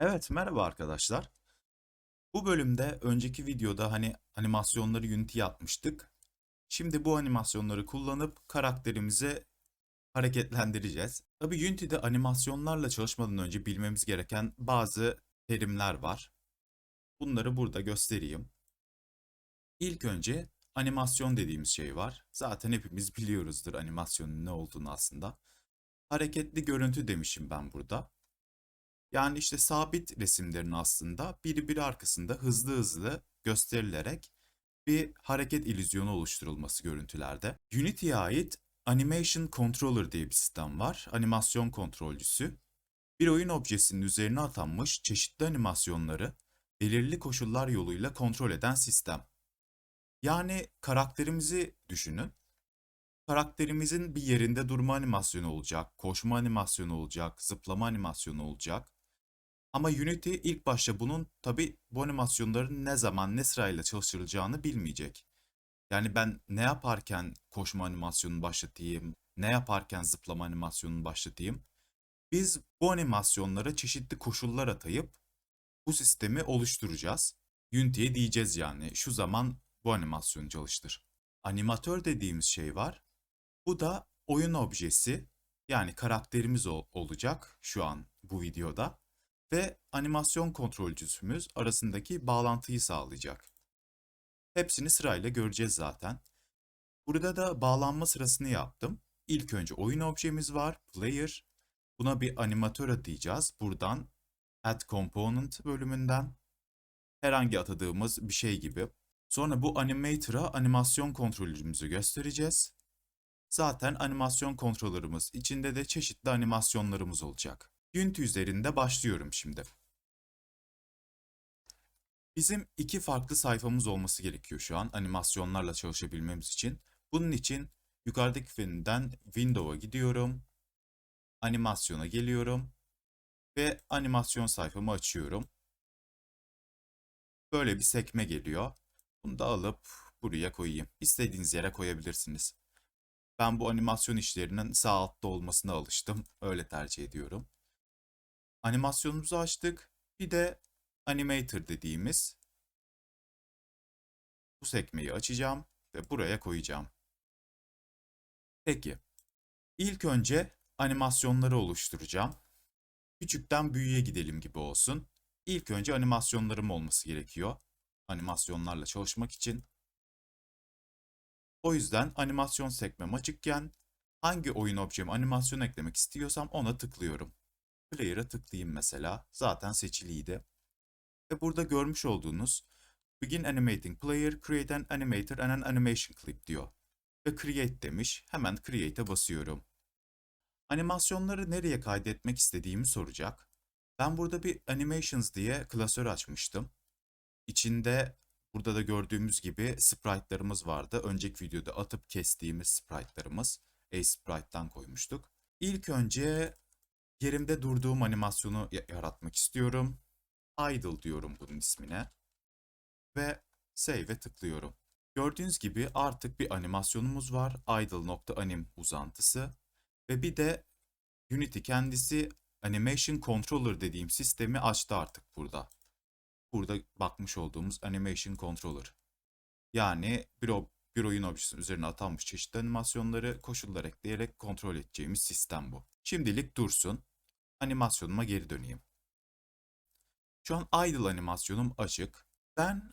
Evet, merhaba arkadaşlar. Bu bölümde önceki videoda hani animasyonları Unity yapmıştık. Şimdi bu animasyonları kullanıp karakterimizi hareketlendireceğiz. Tabii Unity'de animasyonlarla çalışmadan önce bilmemiz gereken bazı terimler var. Bunları burada göstereyim. İlk önce animasyon dediğimiz şey var. Zaten hepimiz biliyoruzdur animasyonun ne olduğunu aslında. Hareketli görüntü demişim ben burada. Yani işte sabit resimlerin aslında biri biri arkasında hızlı hızlı gösterilerek bir hareket illüzyonu oluşturulması görüntülerde. Unity'ye ait Animation Controller diye bir sistem var. Animasyon kontrolcüsü. Bir oyun objesinin üzerine atanmış çeşitli animasyonları belirli koşullar yoluyla kontrol eden sistem. Yani karakterimizi düşünün. Karakterimizin bir yerinde durma animasyonu olacak, koşma animasyonu olacak, zıplama animasyonu olacak. Ama Unity ilk başta bunun tabi bu animasyonların ne zaman ne sırayla çalıştırılacağını bilmeyecek. Yani ben ne yaparken koşma animasyonunu başlatayım, ne yaparken zıplama animasyonunu başlatayım. Biz bu animasyonlara çeşitli koşullar atayıp bu sistemi oluşturacağız. Unity'ye diyeceğiz yani şu zaman bu animasyonu çalıştır. Animatör dediğimiz şey var. Bu da oyun objesi yani karakterimiz ol- olacak şu an bu videoda ve animasyon kontrolcüsümüz arasındaki bağlantıyı sağlayacak. Hepsini sırayla göreceğiz zaten. Burada da bağlanma sırasını yaptım. İlk önce oyun objemiz var, player. Buna bir animatör atayacağız. Buradan add component bölümünden herhangi atadığımız bir şey gibi. Sonra bu animator'a animasyon kontrolümüzü göstereceğiz. Zaten animasyon kontrolörümüz içinde de çeşitli animasyonlarımız olacak. Unity üzerinde başlıyorum şimdi. Bizim iki farklı sayfamız olması gerekiyor şu an animasyonlarla çalışabilmemiz için. Bunun için yukarıdaki menüden Window'a gidiyorum. Animasyona geliyorum. Ve animasyon sayfamı açıyorum. Böyle bir sekme geliyor. Bunu da alıp buraya koyayım. İstediğiniz yere koyabilirsiniz. Ben bu animasyon işlerinin sağ altta olmasına alıştım. Öyle tercih ediyorum. Animasyonumuzu açtık. Bir de animator dediğimiz bu sekmeyi açacağım ve buraya koyacağım. Peki. İlk önce animasyonları oluşturacağım. Küçükten büyüğe gidelim gibi olsun. İlk önce animasyonlarım olması gerekiyor. Animasyonlarla çalışmak için. O yüzden animasyon sekmem açıkken hangi oyun objeme animasyon eklemek istiyorsam ona tıklıyorum. Player'a tıklayayım mesela. Zaten seçiliydi. Ve burada görmüş olduğunuz Begin Animating Player, Create an Animator and an Animation Clip diyor. Ve Create demiş. Hemen Create'e basıyorum. Animasyonları nereye kaydetmek istediğimi soracak. Ben burada bir Animations diye klasör açmıştım. İçinde burada da gördüğümüz gibi sprite'larımız vardı. Önceki videoda atıp kestiğimiz sprite'larımız. A-Sprite'dan koymuştuk. İlk önce Yerimde durduğum animasyonu yaratmak istiyorum. Idle diyorum bunun ismine. Ve Save'e tıklıyorum. Gördüğünüz gibi artık bir animasyonumuz var. Idle.anim uzantısı. Ve bir de Unity kendisi Animation Controller dediğim sistemi açtı artık burada. Burada bakmış olduğumuz Animation Controller. Yani bir, bir oyun objesinin üzerine atanmış çeşitli animasyonları koşullar ekleyerek kontrol edeceğimiz sistem bu. Şimdilik dursun. Animasyonuma geri döneyim. Şu an idle animasyonum açık. Ben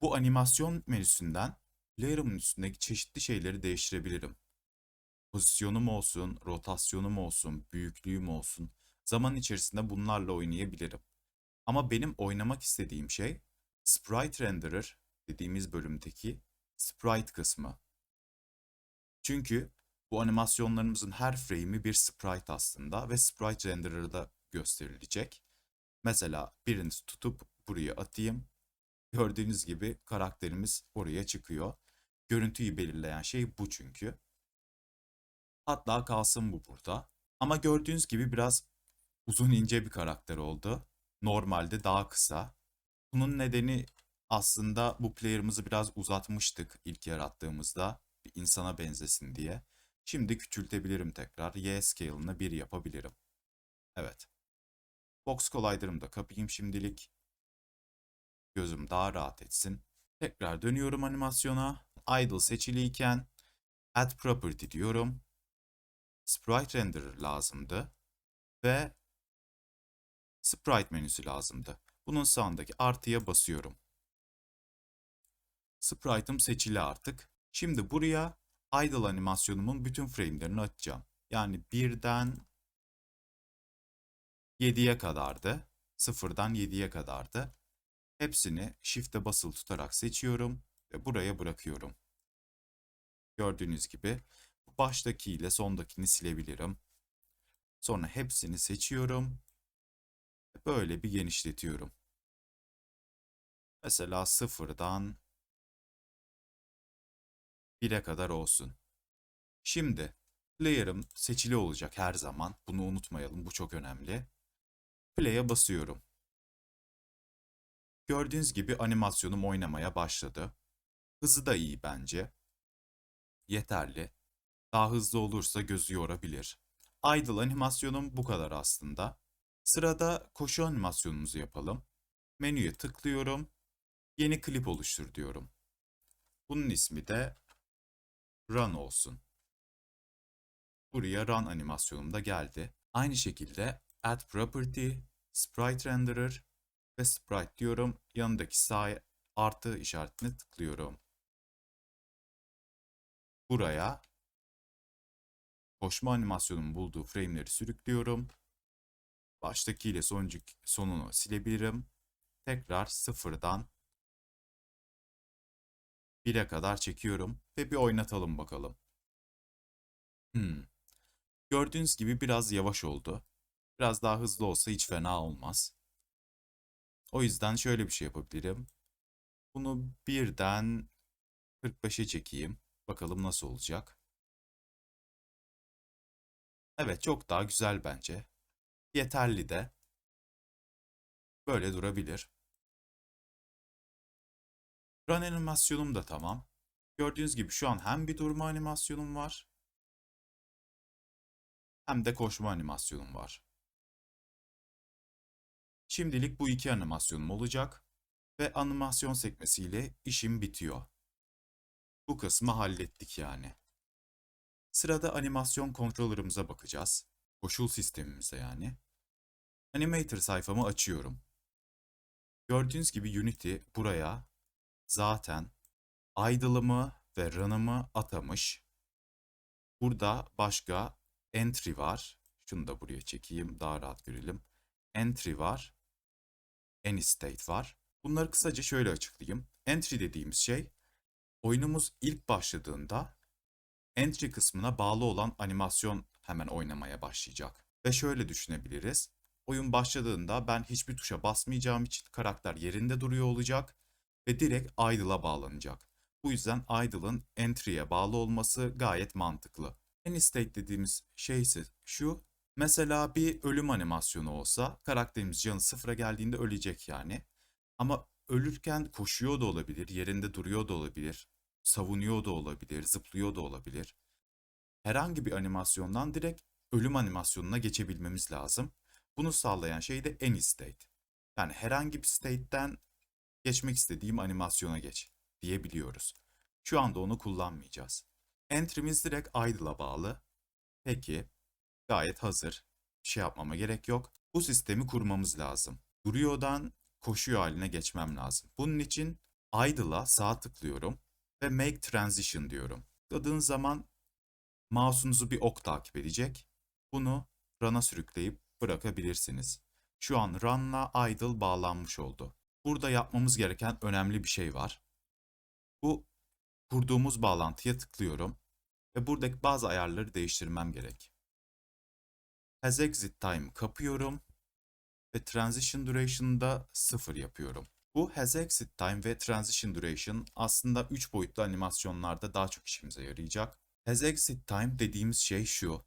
bu animasyon menüsünden layer'ımın üstündeki çeşitli şeyleri değiştirebilirim. Pozisyonum olsun, rotasyonum olsun, büyüklüğüm olsun. Zaman içerisinde bunlarla oynayabilirim. Ama benim oynamak istediğim şey Sprite Renderer dediğimiz bölümdeki Sprite kısmı. Çünkü bu animasyonlarımızın her frame'i bir sprite aslında ve sprite renderer'da gösterilecek. Mesela birini tutup buraya atayım. Gördüğünüz gibi karakterimiz oraya çıkıyor. Görüntüyü belirleyen şey bu çünkü. Hatta kalsın bu burada. Ama gördüğünüz gibi biraz uzun ince bir karakter oldu. Normalde daha kısa. Bunun nedeni aslında bu player'ımızı biraz uzatmıştık ilk yarattığımızda bir insana benzesin diye. Şimdi küçültebilirim tekrar. Y scale'ını 1 yapabilirim. Evet. Box Collider'ımı da kapayım şimdilik. Gözüm daha rahat etsin. Tekrar dönüyorum animasyona. Idle seçiliyken Add Property diyorum. Sprite Renderer lazımdı. Ve Sprite menüsü lazımdı. Bunun sağındaki artıya basıyorum. Sprite'ım seçili artık. Şimdi buraya idle animasyonumun bütün frame'lerini açacağım. Yani birden 7'ye kadardı. Sıfırdan 7'ye kadardı. Hepsini shift'e basılı tutarak seçiyorum ve buraya bırakıyorum. Gördüğünüz gibi baştaki ile sondakini silebilirim. Sonra hepsini seçiyorum. Böyle bir genişletiyorum. Mesela sıfırdan 1'e kadar olsun. Şimdi player'ım seçili olacak her zaman. Bunu unutmayalım. Bu çok önemli. Play'e basıyorum. Gördüğünüz gibi animasyonum oynamaya başladı. Hızı da iyi bence. Yeterli. Daha hızlı olursa gözü yorabilir. Idle animasyonum bu kadar aslında. Sırada koşu animasyonumuzu yapalım. Menüye tıklıyorum. Yeni klip oluştur diyorum. Bunun ismi de Run olsun. Buraya Run animasyonum da geldi. Aynı şekilde Add Property, Sprite Renderer ve Sprite diyorum. Yanındaki sağ artı işaretine tıklıyorum. Buraya koşma animasyonunun bulduğu frame'leri sürüklüyorum. Baştaki ile sonuncu, sonunu silebilirim. Tekrar sıfırdan 1'e kadar çekiyorum ve bir oynatalım bakalım. Hmm. Gördüğünüz gibi biraz yavaş oldu. Biraz daha hızlı olsa hiç fena olmaz. O yüzden şöyle bir şey yapabilirim. Bunu birden 45'e çekeyim. Bakalım nasıl olacak. Evet çok daha güzel bence. Yeterli de. Böyle durabilir. Run animasyonum da tamam. Gördüğünüz gibi şu an hem bir durma animasyonum var. Hem de koşma animasyonum var. Şimdilik bu iki animasyonum olacak. Ve animasyon sekmesiyle işim bitiyor. Bu kısmı hallettik yani. Sırada animasyon controller'ımıza bakacağız. Koşul sistemimize yani. Animator sayfamı açıyorum. Gördüğünüz gibi Unity buraya zaten idle'ımı ve run'ımı atamış. Burada başka entry var. Şunu da buraya çekeyim daha rahat görelim. Entry var. Any state var. Bunları kısaca şöyle açıklayayım. Entry dediğimiz şey oyunumuz ilk başladığında entry kısmına bağlı olan animasyon hemen oynamaya başlayacak. Ve şöyle düşünebiliriz. Oyun başladığında ben hiçbir tuşa basmayacağım için karakter yerinde duruyor olacak ve direkt idle'a bağlanacak. Bu yüzden idle'ın entry'ye bağlı olması gayet mantıklı. Any state dediğimiz şey ise şu. Mesela bir ölüm animasyonu olsa karakterimiz canı sıfıra geldiğinde ölecek yani. Ama ölürken koşuyor da olabilir, yerinde duruyor da olabilir, savunuyor da olabilir, zıplıyor da olabilir. Herhangi bir animasyondan direkt ölüm animasyonuna geçebilmemiz lazım. Bunu sağlayan şey de any state. Yani herhangi bir state'ten geçmek istediğim animasyona geç diyebiliyoruz. Şu anda onu kullanmayacağız. Entry'miz direkt idle'a bağlı. Peki, gayet hazır. Bir şey yapmama gerek yok. Bu sistemi kurmamız lazım. Duruyordan koşuyor haline geçmem lazım. Bunun için idle'a sağ tıklıyorum ve make transition diyorum. Tıkladığınız zaman mouse'unuzu bir ok takip edecek. Bunu run'a sürükleyip bırakabilirsiniz. Şu an run'la idle bağlanmış oldu. Burada yapmamız gereken önemli bir şey var. Bu kurduğumuz bağlantıya tıklıyorum ve buradaki bazı ayarları değiştirmem gerek. Has exit time kapıyorum ve transition duration'da 0 yapıyorum. Bu has exit time ve transition duration aslında 3 boyutlu animasyonlarda daha çok işimize yarayacak. Has exit time dediğimiz şey şu.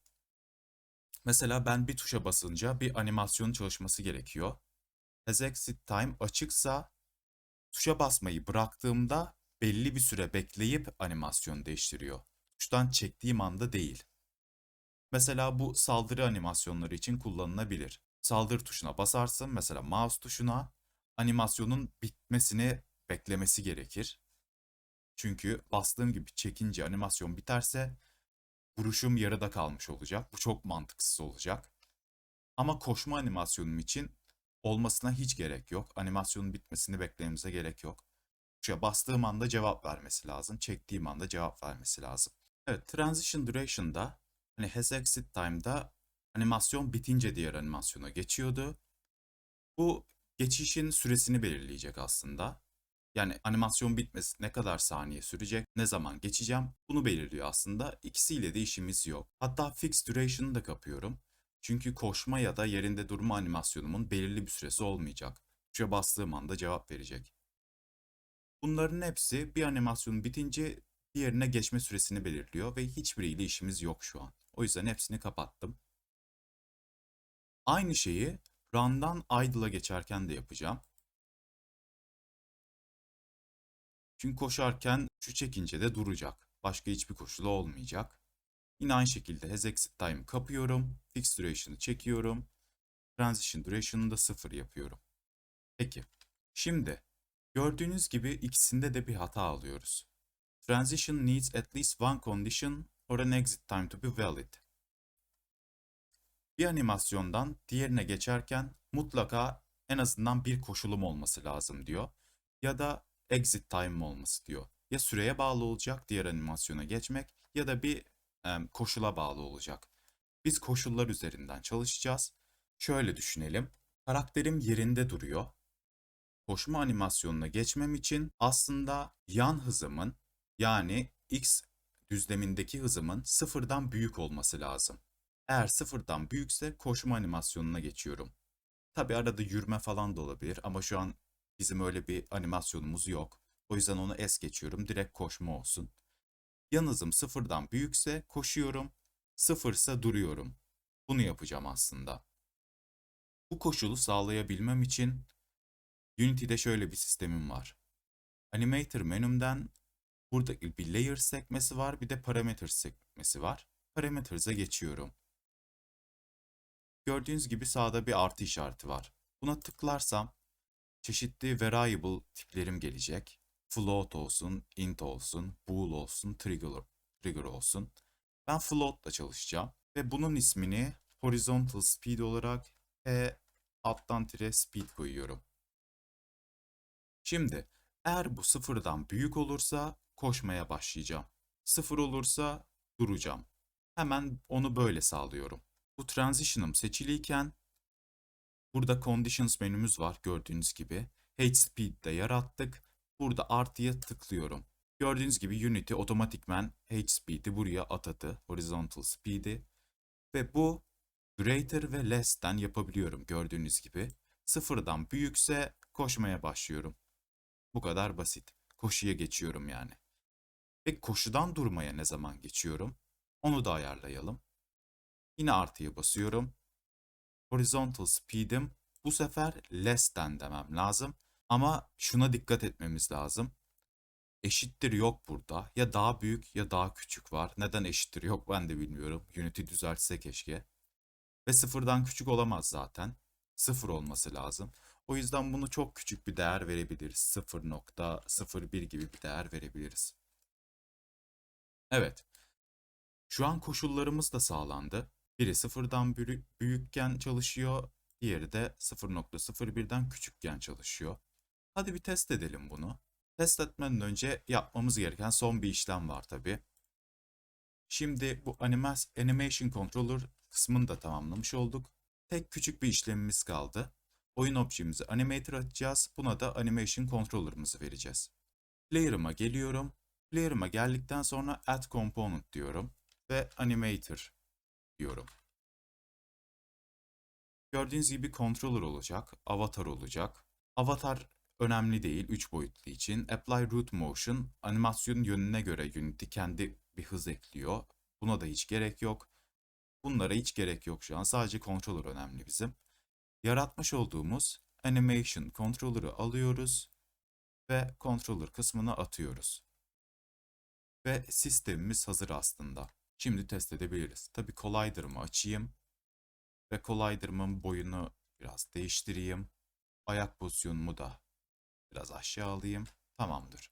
Mesela ben bir tuşa basınca bir animasyonun çalışması gerekiyor. Has exit time açıksa tuşa basmayı bıraktığımda belli bir süre bekleyip animasyon değiştiriyor. Tuştan çektiğim anda değil. Mesela bu saldırı animasyonları için kullanılabilir. Saldır tuşuna basarsın. Mesela mouse tuşuna animasyonun bitmesini beklemesi gerekir. Çünkü bastığım gibi çekince animasyon biterse vuruşum yarıda kalmış olacak. Bu çok mantıksız olacak. Ama koşma animasyonum için olmasına hiç gerek yok. Animasyonun bitmesini beklememize gerek yok. Tuşa bastığım anda cevap vermesi lazım. Çektiğim anda cevap vermesi lazım. Evet, Transition Duration'da hani Has Exit Time'da animasyon bitince diğer animasyona geçiyordu. Bu geçişin süresini belirleyecek aslında. Yani animasyon bitmesi ne kadar saniye sürecek, ne zaman geçeceğim bunu belirliyor aslında. İkisiyle de işimiz yok. Hatta Fixed Duration'ı da kapıyorum. Çünkü koşma ya da yerinde durma animasyonumun belirli bir süresi olmayacak. Tuşa bastığım anda cevap verecek. Bunların hepsi bir animasyon bitince diğerine geçme süresini belirliyor ve hiçbiriyle işimiz yok şu an. O yüzden hepsini kapattım. Aynı şeyi run'dan idle'a geçerken de yapacağım. Çünkü koşarken şu çekince de duracak. Başka hiçbir koşulu olmayacak. Yine aynı şekilde has exit time kapıyorum. Fix duration'ı çekiyorum. Transition duration'ı da sıfır yapıyorum. Peki. Şimdi gördüğünüz gibi ikisinde de bir hata alıyoruz. Transition needs at least one condition or an exit time to be valid. Bir animasyondan diğerine geçerken mutlaka en azından bir koşulum olması lazım diyor. Ya da exit time olması diyor. Ya süreye bağlı olacak diğer animasyona geçmek ya da bir koşula bağlı olacak. Biz koşullar üzerinden çalışacağız. Şöyle düşünelim. Karakterim yerinde duruyor. Koşma animasyonuna geçmem için aslında yan hızımın yani x düzlemindeki hızımın sıfırdan büyük olması lazım. Eğer sıfırdan büyükse koşma animasyonuna geçiyorum. Tabi arada yürüme falan da olabilir ama şu an bizim öyle bir animasyonumuz yok. O yüzden onu es geçiyorum. Direkt koşma olsun. Yan hızım sıfırdan büyükse koşuyorum. Sıfırsa duruyorum. Bunu yapacağım aslında. Bu koşulu sağlayabilmem için Unity'de şöyle bir sistemim var. Animator menümden burada bir layer sekmesi var, bir de parameters sekmesi var. Parameters'a geçiyorum. Gördüğünüz gibi sağda bir artı işareti var. Buna tıklarsam çeşitli variable tiplerim gelecek. Float olsun, int olsun, bool olsun, trigger, trigger olsun. Ben float'la çalışacağım ve bunun ismini horizontal speed olarak p alttan tire speed koyuyorum. Şimdi eğer bu sıfırdan büyük olursa koşmaya başlayacağım. Sıfır olursa duracağım. Hemen onu böyle sağlıyorum. Bu transition'ım seçiliyken burada conditions menümüz var gördüğünüz gibi. HSpeed'de yarattık. Burada artıya tıklıyorum. Gördüğünüz gibi Unity otomatikmen HSpeed'i buraya atadı. Horizontal speed'i. Ve bu greater ve less'ten yapabiliyorum gördüğünüz gibi. Sıfırdan büyükse koşmaya başlıyorum. Bu kadar basit. Koşuya geçiyorum yani. Ve koşudan durmaya ne zaman geçiyorum? Onu da ayarlayalım. Yine artıya basıyorum. Horizontal speed'im bu sefer less'ten demem lazım. Ama şuna dikkat etmemiz lazım. Eşittir yok burada. Ya daha büyük ya daha küçük var. Neden eşittir yok ben de bilmiyorum. Unity düzeltse keşke. Ve sıfırdan küçük olamaz zaten. Sıfır olması lazım. O yüzden bunu çok küçük bir değer verebiliriz. 0.01 gibi bir değer verebiliriz. Evet. Şu an koşullarımız da sağlandı. Biri sıfırdan büyükken çalışıyor. Diğeri de 0.01'den küçükken çalışıyor. Hadi bir test edelim bunu. Test etmeden önce yapmamız gereken son bir işlem var tabi. Şimdi bu Animation Controller kısmını da tamamlamış olduk. Tek küçük bir işlemimiz kaldı. Oyun objemizi animator atacağız. Buna da animation controller'ımızı vereceğiz. Player'ıma geliyorum. Player'ıma geldikten sonra add component diyorum ve animator diyorum. Gördüğünüz gibi controller olacak, avatar olacak. Avatar önemli değil 3 boyutlu için. Apply root motion animasyonun yönüne göre Unity kendi bir hız ekliyor. Buna da hiç gerek yok. Bunlara hiç gerek yok şu an. Sadece controller önemli bizim. Yaratmış olduğumuz animation controller'ı alıyoruz ve controller kısmına atıyoruz. Ve sistemimiz hazır aslında. Şimdi test edebiliriz. Tabi Collider'ımı açayım. Ve Collider'ımın boyunu biraz değiştireyim. Ayak pozisyonumu da biraz aşağı alayım. Tamamdır.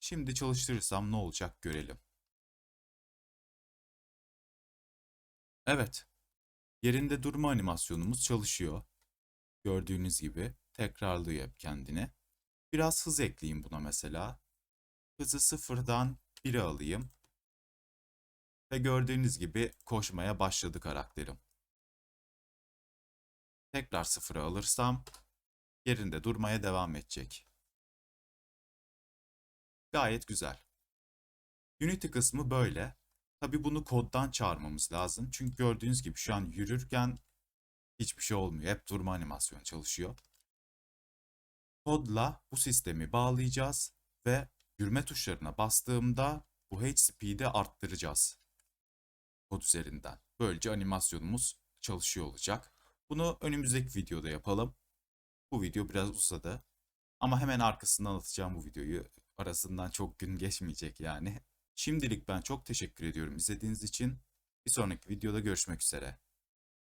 Şimdi çalıştırırsam ne olacak görelim. Evet. Yerinde durma animasyonumuz çalışıyor. Gördüğünüz gibi tekrarlıyor hep kendini. Biraz hız ekleyeyim buna mesela. Hızı sıfırdan 1'e alayım. Ve gördüğünüz gibi koşmaya başladı karakterim. Tekrar sıfıra alırsam yerinde durmaya devam edecek. Gayet güzel. Unity kısmı böyle. Tabi bunu koddan çağırmamız lazım. Çünkü gördüğünüz gibi şu an yürürken hiçbir şey olmuyor. Hep durma animasyonu çalışıyor. Kodla bu sistemi bağlayacağız ve yürüme tuşlarına bastığımda bu H speed'i arttıracağız. Kod üzerinden. Böylece animasyonumuz çalışıyor olacak. Bunu önümüzdeki videoda yapalım. Bu video biraz uzadı. Ama hemen arkasından atacağım bu videoyu. Arasından çok gün geçmeyecek yani. Şimdilik ben çok teşekkür ediyorum izlediğiniz için. Bir sonraki videoda görüşmek üzere.